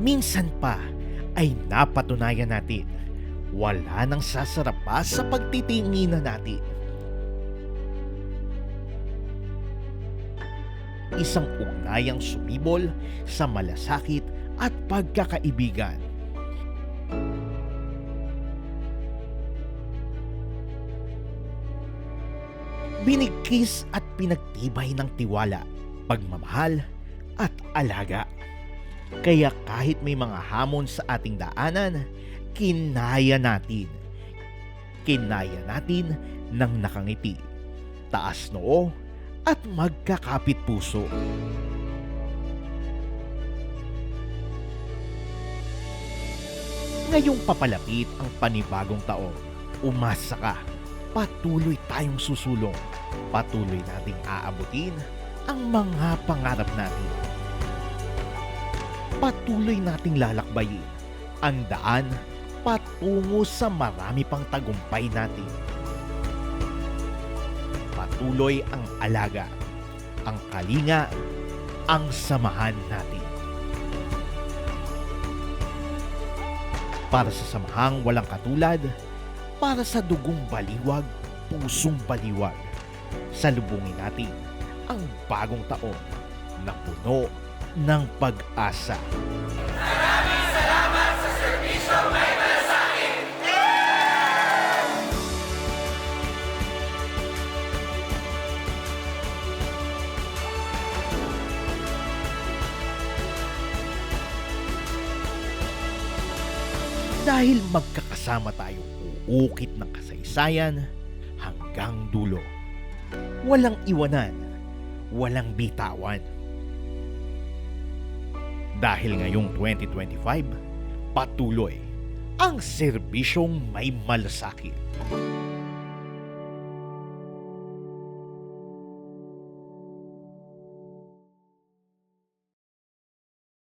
minsan pa ay napatunayan natin wala nang sasarap pa sa pagtitinginan natin. Isang ugnayang sumibol sa malasakit at pagkakaibigan. Binigkis at pinagtibay ng tiwala, pagmamahal at alaga. Kaya kahit may mga hamon sa ating daanan, kinaya natin. Kinaya natin ng nakangiti, taas noo at magkakapit puso. Ngayong papalapit ang panibagong taon, umasa ka. Patuloy tayong susulong. Patuloy nating aabutin ang mga pangarap natin. Patuloy nating lalakbayin ang daan patungo sa marami pang tagumpay natin. Patuloy ang alaga, ang kalinga, ang samahan natin. Para sa samahang walang katulad, para sa dugong baliwag, pusong baliwag. Salubungin natin ang bagong taon na puno ng pag-asa. Dahil magkakasama tayong uukit ng kasaysayan hanggang dulo. Walang iwanan, walang bitawan. Dahil ngayong 2025, patuloy ang serbisyong may malasakit.